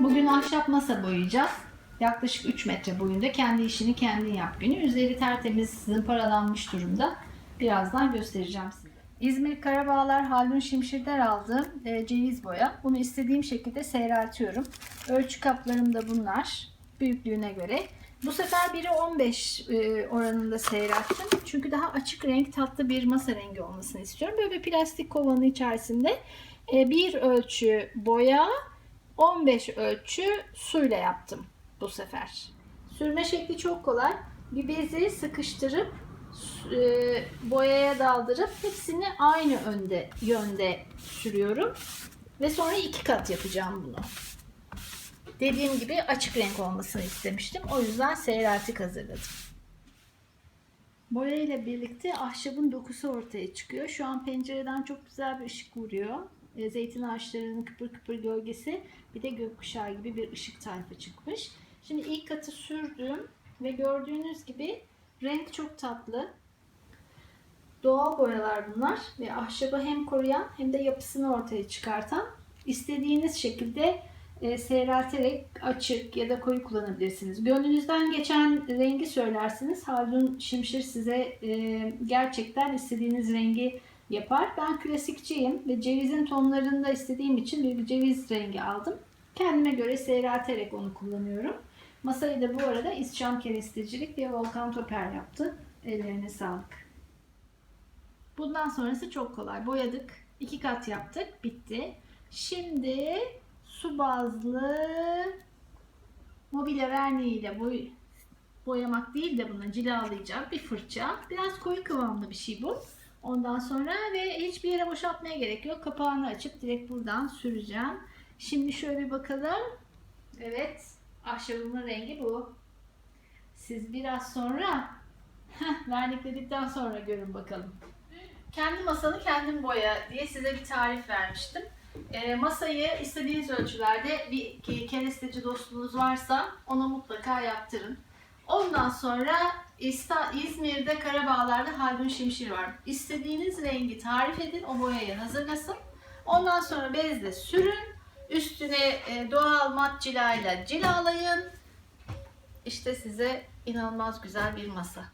Bugün ahşap masa boyayacağız. Yaklaşık 3 metre boyunda kendi işini kendin yap günü. Üzeri tertemiz zımparalanmış durumda. Birazdan göstereceğim size. İzmir Karabağlar Haldun Şimşir'den aldığım e, ceviz boya. Bunu istediğim şekilde seyreltiyorum. Ölçü kaplarım da bunlar. Büyüklüğüne göre. Bu sefer biri 15 e, oranında seyrelttim. Çünkü daha açık renk tatlı bir masa rengi olmasını istiyorum. Böyle bir plastik kovanın içerisinde e, bir ölçü boya 15 ölçü suyla yaptım bu sefer. Sürme şekli çok kolay. Bir bezi sıkıştırıp e, boyaya daldırıp hepsini aynı önde yönde sürüyorum. Ve sonra iki kat yapacağım bunu. Dediğim gibi açık renk olmasını istemiştim. O yüzden seyreltik hazırladım. Boya ile birlikte ahşabın dokusu ortaya çıkıyor. Şu an pencereden çok güzel bir ışık vuruyor. E, Zeytin ağaçlarının kıpır kıpır gölgesi bir de gökkuşağı gibi bir ışık tayfı çıkmış. Şimdi ilk katı sürdüm ve gördüğünüz gibi renk çok tatlı. Doğal boyalar bunlar ve ahşabı hem koruyan hem de yapısını ortaya çıkartan istediğiniz şekilde e, seyrelterek açık ya da koyu kullanabilirsiniz. Gönlünüzden geçen rengi söylersiniz. Haldun Şimşir size e, gerçekten istediğiniz rengi yapar. Ben klasikçiyim ve cevizin tonlarını da istediğim için bir ceviz rengi aldım. Kendime göre seyrelterek onu kullanıyorum. Masayı da bu arada İsçam Kerestecilik ve Volkan Toper yaptı. Ellerine sağlık. Bundan sonrası çok kolay. Boyadık. iki kat yaptık. Bitti. Şimdi su bazlı mobilya verniğiyle boy, boyamak değil de bunu cilalayacağım bir fırça. Biraz koyu kıvamlı bir şey bu. Ondan sonra ve hiçbir yere boşaltmaya gerek yok. Kapağını açıp direkt buradan süreceğim. Şimdi şöyle bir bakalım. Evet. Ahşabımın rengi bu. Siz biraz sonra heh, vernikledikten sonra görün bakalım. Kendi masanı kendin boya diye size bir tarif vermiştim. E, masayı istediğiniz ölçülerde bir ke- keresteci dostunuz varsa ona mutlaka yaptırın. Ondan sonra İzmir'de Karabağlar'da Haldun Şimşir var. İstediğiniz rengi tarif edin, o boyayı hazırlasın. Ondan sonra bezle sürün. Üstüne e, doğal mat cilayla cilalayın. İşte size inanılmaz güzel bir masa.